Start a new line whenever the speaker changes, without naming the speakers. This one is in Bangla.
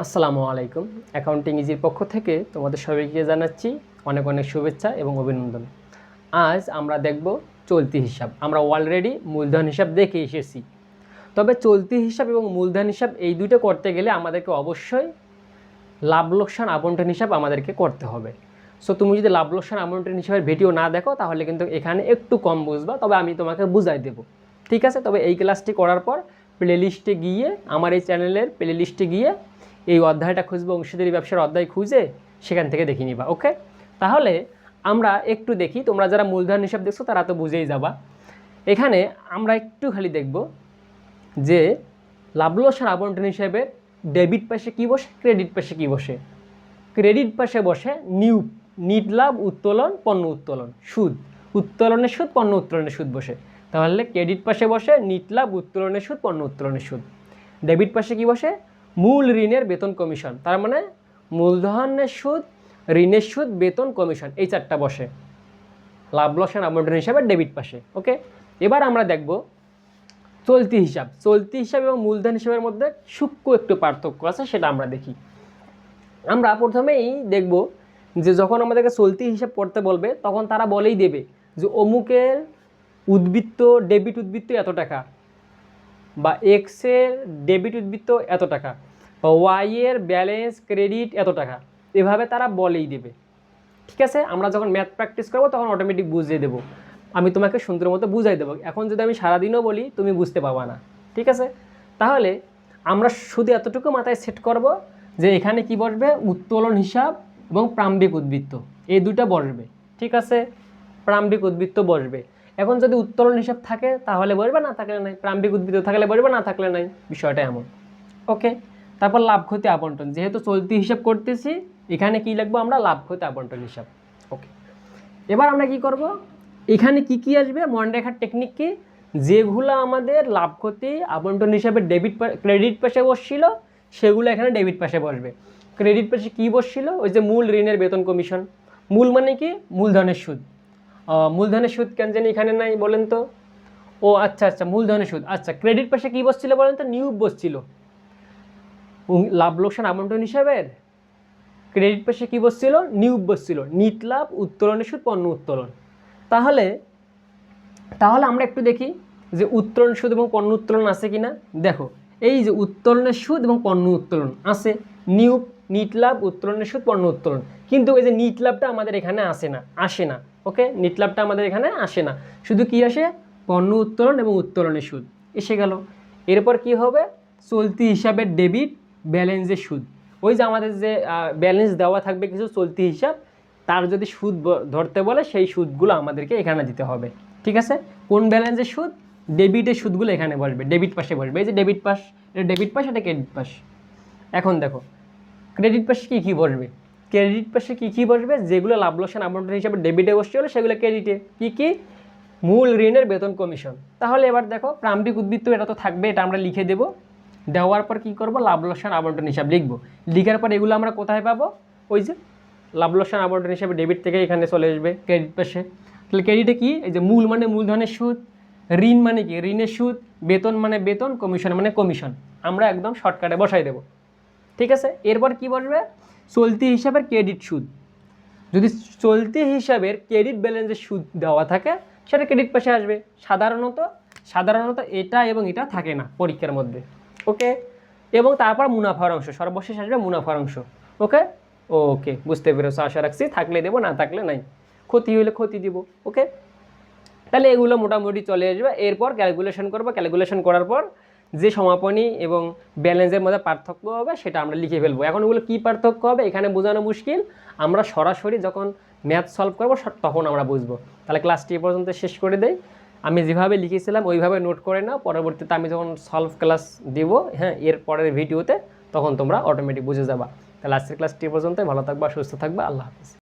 আসসালামু আলাইকুম। অ্যাকাউন্টিং ইজির পক্ষ থেকে তোমাদের সবাইকে জানাচ্ছি অনেক অনেক শুভেচ্ছা এবং অভিনন্দন। আজ আমরা দেখব চলতি হিসাব। আমরা অলরেডি মূলধন হিসাব দেখে এসেছি। তবে চলতি হিসাব এবং মূলধন হিসাব এই দুটো করতে গেলে আমাদেরকে অবশ্যই লাভ লোকসান আবন্টন হিসাব আমাদেরকে করতে হবে। সো তুমি যদি লাভ লোকসান আবন্টন হিসাবের ভিডিও না দেখো, তাহলে কিন্তু এখানে একটু কম বুঝবা। তবে আমি তোমাকে বুঝাই দেব। ঠিক আছে? তবে এই ক্লাসটি করার পর প্লেলিস্টে গিয়ে, আমার এই চ্যানেলের প্লেলিস্টে গিয়ে এই অধ্যায়টা খুঁজবো, অংশীদারি ব্যবসার অধ্যায় খুঁজে সেখান থেকে দেখে নিবা, ওকে? তাহলে আমরা একটু দেখি, তোমরা যারা মূলধন হিসাব দেখছ তারা তো বুঝেই যাবা। এখানে আমরা একটু খালি দেখব যে লাভ লোকসান আবন্টন হিসেবে ডেবিট পাশে কী বসে, ক্রেডিট পাশে কী বসে? ক্রেডিট পাশে বসে নিউ, নিট লাভ, উত্তোলন, পণ্য উত্তোলন, সুদ। উত্তোলনের সুদ, পণ্য উত্তোলনের সুদ বসে। তাহলে ক্রেডিট পাশে বসে, নিট লাভ উত্তোলনের সুদ, পণ্য উত্তোলনের সুদ। ডেবিট পাশে কী বসে? মূল ঋণের বেতন কমিশন। তার মানে মূলধনের সুদ, ঋণের সুদ, বেতন কমিশন, এই চারটা বসে। লাভ লোকসান আবন্টন হিসাবে ডেবিট পাশে ওকে এবার আমরা দেখব চলতি হিসাব। চলতি হিসাব এবং মূলধন হিসাবের মধ্যে সূক্ষ্ম একটু পার্থক্য আছে, সেটা আমরা দেখি। আমরা প্রথমেই দেখব যে যখন আমাদেরকে চলতি হিসাব পড়তে বলবে, তখন তারা বলেই দেবে যে অমুকের উদ্বৃত্ত ডেবিট উদ্বৃত্ত এত টাকা বা এক্সের ডেবিট উদ্বৃত্ত এত টাকা। ওয়াইয়ের ব্যালেন্স ক্রেডিট এত টাকা। এভাবে তারা বলেই দেবে। ঠিক আছে? আমরা যখন ম্যাথ প্র্যাকটিস করব, তখন অটোমেটিক বুঝিয়ে দেবো। আমি তোমাকে সুন্দর মতো বুঝাই দেবো। এখন যদি আমি সারাদিনও বলি, তুমি বুঝতে পাবা না। ঠিক আছে? তাহলে আমরা শুধু এতটুকু মাথায় সেট করব যে এখানে কি বসবে? উত্তোলন হিসাব এবং প্রাম্বিক উদ্বৃত্ত। এই দুটা বসবে। ঠিক আছে? প্রাম্বিক উদ্বৃত্ত বসবে। এখন যদি উত্তোলন হিসাব থাকে, তাহলে বসবে না থাকলে নাই। প্রাম্বিক উদ্বৃত্ত থাকলে বসবে, না থাকলে নাই। বিষয়টা এমন। ওকে তারপর লাভ, ক্ষতি, আবন্টন। যেহেতু চলতি হিসাব করতেছি, এখানে কি লিখব আমরা? লাভ, ক্ষতি, আবন্টন হিসাব। ওকে এবার আমরা কি করব? এখানে কি কি আসবে? মনে রাখার টেকনিক কি? যেগুলো আমাদের লাভ, ক্ষতি, আবন্টন হিসাবে ডেবিট ক্রেডিট পাশে বসছিল, সেগুলো এখানে ডেবিট পাশে বসবে। ক্রেডিট পাশে কি বসছিল? ওই যে মূল ঋণের বেতন কমিশন মূল মানে কি? মূলধনের সুদ। মূলধনের সুদ কেন জানি এখানে নাই বলেন তো? ও আচ্ছা আচ্ছা মূলধনের সুদ। আচ্ছা ক্রেডিট পাশে কি বসছিল বলেন তো? নিয়োগ বসছিল। লাভ লোকসান আবন্টন হিসাবের ক্রেডিট পেশে কী বসছিল? নিয়োগ বসছিল। নিট লাভ উত্তোলনের সুদ, পণ্য উত্তোলন। তাহলে তাহলে আমরা একটু দেখি যে উত্তোলন সুদ এবং পণ্য উত্তোলন আছে কি না দেখো, এই যে উত্তোলনের সুদ এবং পণ্য উত্তোলন আছে, নিয়োগ, নিট লাভ উত্তোলনের সুদ, পণ্য উত্তোলন। কিন্তু এই যে নিট লাভটা আমাদের এখানে আসে না আসে না, ওকে? নিট লাভটা আমাদের এখানে আসে না। শুধু কি আসে? পণ্য উত্তোলন এবং উত্তোলনের সুদ। এসে গেল। এরপর কি হবে? চলতি হিসাবে ডেবিট ব্যালেন্সের সুদ। ওই যে আমাদের যে ব্যালেন্স দেওয়া থাকবে কিছু চলতি হিসাব, তার যদি সুদ ধরতে বলে, সেই সুদগুলো আমাদেরকে এখানে দিতে হবে। ঠিক আছে? কোন ব্যালেন্সের সুদ? ডেবিটের সুদগুলো এখানে বসবে, ডেবিট পাশে বসবে। এই যে ডেবিট পাস এটা ডেবিট পাস এটা ক্রেডিট পাস এখন দেখো, ক্রেডিট পাশে কী কী বসবে? ক্রেডিট পাশে কী কী বসবে? যেগুলো লাভ লোকসান আবন্টন হিসাবে ডেবিটে বসছে হলো সেগুলো ক্রেডিটে। কী কী? মূল ঋণের বেতন কমিশন। তাহলে এবার দেখো প্রাম্বিক উদ্বৃত্ত এটা তো থাকবে, এটা আমরা লিখে দেবো। দেওয়ার পর কি করব? লাভ লোকসান আবন্টন হিসাব লিখব। লিখার পর এগুলো আমরা কোথায় পাবো? ওই যে, লাভ লোকসান আবন্টন হিসাবে ডেবিট থেকে এখানে চলে আসবে ক্রেডিট পাশে। তাহলে ক্রেডিটে কি? এই যে মূল মানে মূলধনের সুদ, ঋণ মানে কি? ঋণের সুদ, বেতন মানে বেতন কমিশন মানে কমিশন আমরা একদম শর্টকাটে বসাই দেবো। ঠিক আছে? এরপর কি বসবে? চলতি হিসাবের ক্রেডিট সুদ। যদি চলতি হিসাবের ক্রেডিট ব্যালেন্সের সুদ দেওয়া থাকে, সেটা ক্রেডিট পাশে আসবে। সাধারণত সাধারণত এটা এবং এটা থাকে না পরীক্ষার মধ্যে। ওকে এবং তারপর মুনাফার অংশ, সর্বশেষ আসবে মুনাফার অংশ। ওকে ওকে বুঝতে পেরেছ, আশা রাখছি থাকলে দেবো, না থাকলে নাই। ক্ষতি হলে ক্ষতি দিব ওকে তাহলে এগুলো মোটামুটি চলে আসবে। এরপর ক্যালকুলেশন করব। ক্যালকুলেশন করার পর যে সমাপনী এবং ব্যালেন্সের মধ্যে পার্থক্য হবে, সেটা আমরা লিখে ফেলব। এখন ওগুলো কী পার্থক্য হবে, এখানে বোঝানো মুশকিল। আমরা সরাসরি যখন ম্যাথ সলভ করব তখন আমরা বুঝব। তাহলে ক্লাসটি এ পর্যন্ত শেষ করে দেই। আমি যেভাবে লিখেছিলাম, ওইভাবে নোট করে নাও, পরবর্তীতে আমি যখন সলভ ক্লাস দেব হ্যাঁ এর পরের ভিডিওতে তখন তোমরা অটোমেটিক বুঝে যাবা। তাহলে আজকের ক্লাসটি পর্যন্ত ভালো থাকবা, সুস্থ থাকবা, আল্লাহ হাফিজ।